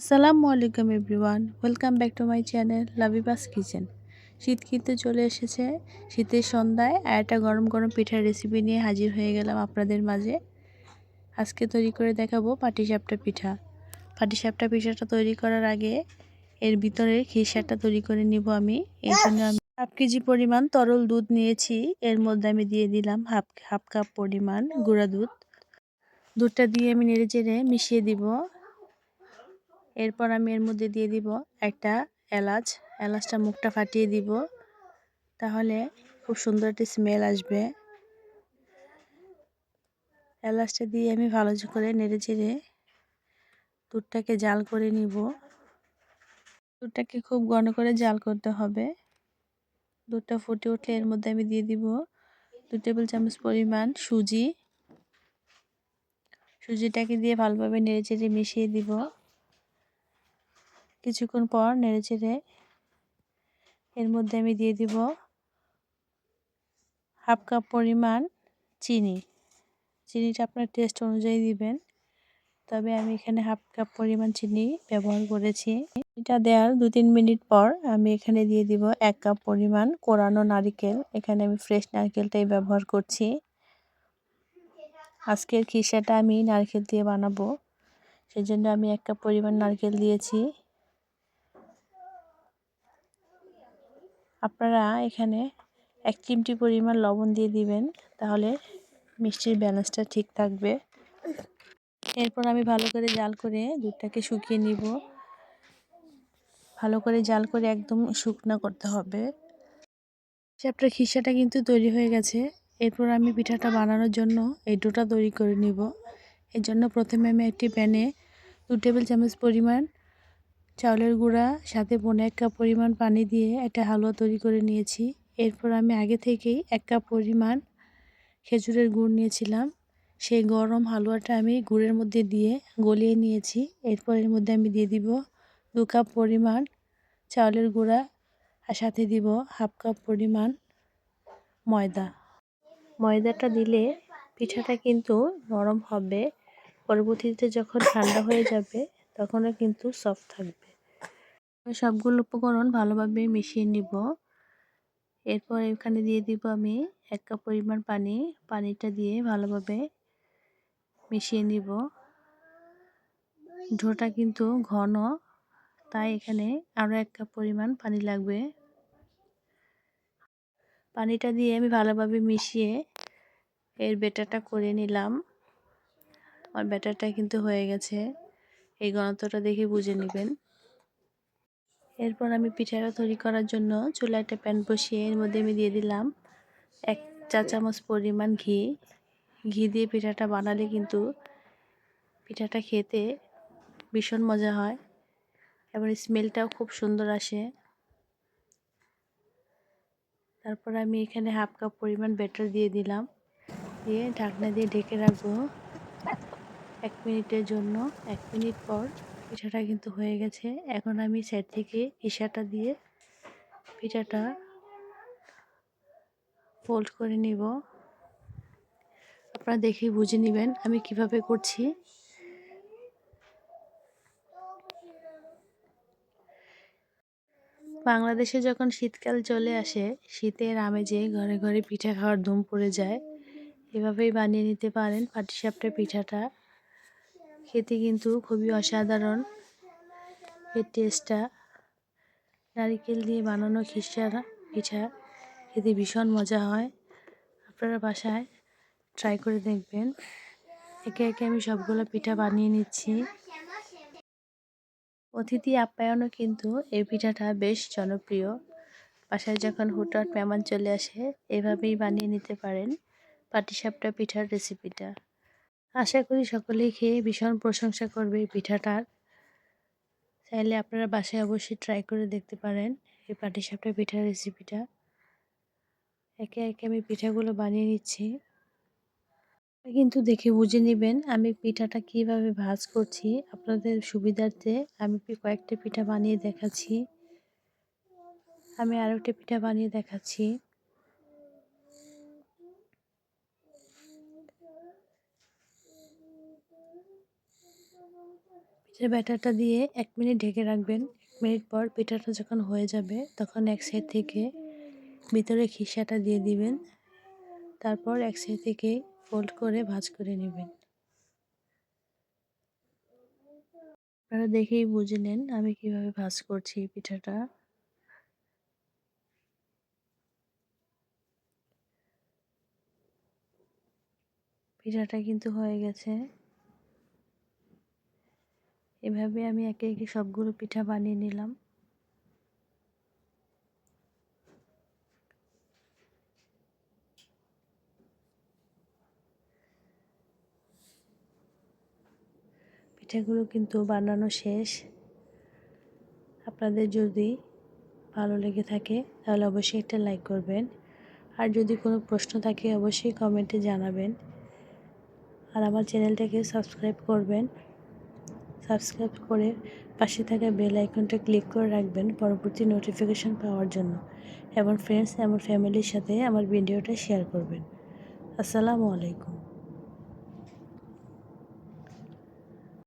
আসসালামু আলাইকুম everyone, welcome back to my channel লাভিবাস kitchen. শীত কিন্তু চলে এসেছে, শীতের সন্ধ্যায় আর একটা গরম গরম পিঠার রেসিপি নিয়ে হাজির হয়ে গেলাম আপনাদের মাঝে। আজকে তৈরি করে দেখাবো পাটিসাপটা পিঠা। পাটিসাপটা পিঠাটা তৈরি করার আগে এর ভিতরে খিসাটা তৈরি করে নিব আমি। এই জন্য আমি হাফ কেজি পরিমাণ তরল দুধ নিয়েছি, এর মধ্যে আমি দিয়ে দিলাম হাফ হাফ কাপ পরিমাণ গুঁড়া দুধ। দুধটা দিয়ে আমি নেড়ে চেড়ে মিশিয়ে দিব। এরপর আমি এর মধ্যে দিয়ে দিব একটা এলাচ। এলাচটা মুখটা ফাটিয়ে দিব। তাহলে খুব সুন্দর একটি স্মেল আসবে। এলাচটা দিয়ে আমি ভালো করে নেড়ে চেড়ে দুধটাকে জাল করে নিব। দুধটাকে খুব ঘন করে জাল করতে হবে। দুধটা ফুটে উঠলে এর মধ্যে আমি দিয়ে দিব দু টেবিল চামচ পরিমাণ সুজি। সুজিটাকে দিয়ে ভালোভাবে নেড়ে চেড়ে মিশিয়ে দিব। কিছুক্ষণ পর নেড়ে চেড়ে এর মধ্যে আমি দিয়ে দিব হাফ কাপ পরিমাণ চিনি। চিনিটা আপনার টেস্ট অনুযায়ী দিবেন। তবে আমি এখানে হাফ কাপ পরিমাণ চিনি ব্যবহার করেছি। এটা দেওয়ার দু তিন মিনিট পর আমি এখানে দিয়ে দিব এক কাপ পরিমাণ কোরানো নারিকেল। এখানে আমি ফ্রেশ নারকেলটাই ব্যবহার করছি। আজকের খিসাটা আমি নারকেল দিয়ে বানাবো। সেই জন্য আমি এক কাপ পরিমাণ নারকেল দিয়েছি। আপনারা এখানে এক চিমটি পরিমাণ লবণ দিয়ে দিবেন, তাহলে মিষ্টির ব্যালেন্সটা ঠিক থাকবে। এরপর আমি ভালো করে জাল করে দুধটাকে শুকিয়ে নিব। ভালো করে জাল করে একদম শুকনো করতে হবে। আপনার খিসাটা কিন্তু তৈরি হয়ে গেছে। এরপর আমি পিঠাটা বানানোর জন্য এই ডোটা তৈরি করে নিব। এর জন্য প্রথমে আমি একটি প্যানে দু টেবিল চামচ পরিমাণ চাউলের গুঁড়া, সাথে পনেরো এক কাপ পরিমাণ পানি দিয়ে একটা হালুয়া তৈরি করে নিয়েছি। এরপর আমি আগে থেকেই এক কাপ পরিমাণ খেজুরের গুড় নিয়েছিলাম। সেই গরম হালুয়াটা আমি গুড়ের মধ্যে দিয়ে গলিয়ে নিয়েছি। এরপর এর মধ্যে আমি দিয়ে দিব দু কাপ পরিমাণ চাউলের গুঁড়া আর সাথে দিব হাফ কাপ পরিমাণ ময়দা। ময়দাটা দিলে পিঠাটা কিন্তু নরম হবে। পরবর্তীতে যখন ঠান্ডা হয়ে যাবে, তখনও কিন্তু সফট থাকবে। সবগুলো উপকরণ ভালোভাবে মিশিয়ে নিব। এরপর এখানে দিয়ে দিব আমি এক কাপ পরিমাণ পানি। পানিটা দিয়ে ভালোভাবে মিশিয়ে নিব। ঢোটা কিন্তু ঘন, তাই এখানে আরও এক কাপ পরিমাণ পানি লাগবে। পানিটা দিয়ে আমি ভালোভাবে মিশিয়ে এর বেটারটা করে নিলাম। আমার ব্যাটারটা কিন্তু হয়ে গেছে। এই ঘনত্বটা দেখে বুঝে নেবেন। এরপর আমি পিঠাটা তৈরি করার জন্য চুলায় একটা প্যান বসিয়ে এর মধ্যে আমি দিয়ে দিলাম এক চা চামচ পরিমাণ ঘি। ঘি দিয়ে পিঠাটা বানালে কিন্তু পিঠাটা খেতে ভীষণ মজা হয়, এবং স্মেলটাও খুব সুন্দর আসে। তারপর আমি এখানে হাফ কাপ পরিমাণ ব্যাটার দিয়ে দিলাম। দিয়ে ঢাকনা দিয়ে ঢেকে রাখব এক মিনিটের জন্য। এক মিনিট পর পিঠাটা কিন্তু হয়ে গেছে। এখন আমি সাইড থেকে ইশাটা দিয়ে পিঠাটা ফোল্ড করে নিব। আপনারা দেখে বুঝে নেবেন আমি কীভাবে করছি। বাংলাদেশে যখন শীতকাল চলে আসে, শীতের আমেজে ঘরে ঘরে পিঠা খাওয়ার ধুম পড়ে যায়। এভাবেই বানিয়ে নিতে পারেন পাটিসাপটা পিঠাটা। খেতে কিন্তু খুবই অসাধারণ। এর টেস্টটা নারিকেল দিয়ে বানানো খিসার পিঠা খেতে ভীষণ মজা হয়। আপনারা বাসায় ট্রাই করে দেখবেন। একে একে আমি সবগুলো পিঠা বানিয়ে নিচ্ছি। অতিথি আপ্যায়নও কিন্তু এই পিঠাটা বেশ জনপ্রিয়। বাসায় যখন হুটহাট মেহমান চলে আসে, এভাবেই বানিয়ে নিতে পারেন পাটিসাপটা পিঠার রেসিপিটা আশা করি সকলেই খেয়ে ভীষণ প্রশংসা করবে এই পিঠাটার চাইলে আপনারা বাসায় অবশ্যই ট্রাই করে দেখতে পারেন এই পাটিসাপটা পিঠার রেসিপিটা একে একে আমি পিঠাগুলো বানিয়ে নিচ্ছি। কিন্তু দেখে বুঝে নেবেন আমি পিঠাটা কীভাবে ভাজ করছি। আপনাদের সুবিধার্থে আমি কয়েকটা পিঠা বানিয়ে দেখাচ্ছি। আমি আরও একটা পিঠা বানিয়ে দেখাচ্ছি। পিঠার ব্যাটারটা দিয়ে এক মিনিট ঢেকে রাখবেন। এক মিনিট পর পিঠাটা যখন হয়ে যাবে, তখন এক সাইড থেকে ভিতরে খিসাটা দিয়ে দিবেন। তারপর এক সাইড থেকে ফোল্ড করে ভাজ করে নেবেন। আপনারা দেখেই বুঝে নেন আমি কীভাবে ভাজ করছি পিঠাটা। পিঠাটা কিন্তু হয়ে গেছে। এভাবে আমি একে একে সবগুলো পিঠা বানিয়ে নিলাম। পিঠাগুলো কিন্তু বানানো শেষ। আপনাদের যদি ভালো লেগে থাকে, তাহলে অবশ্যই একটা লাইক করবেন। আর যদি কোনো প্রশ্ন থাকে, অবশ্যই কমেন্টে জানাবেন। আর আমার চ্যানেলটাকে সাবস্ক্রাইব করবেন। সাবস্ক্রাইব করে পাশে থাকা বেল আইকনটা ক্লিক করে রাখবেন পরবর্তী নোটিফিকেশান পাওয়ার জন্য। এবং ফ্রেন্ডস এবং ফ্যামিলির সাথে আমার ভিডিওটা শেয়ার করবেন। আসসালামু আলাইকুম।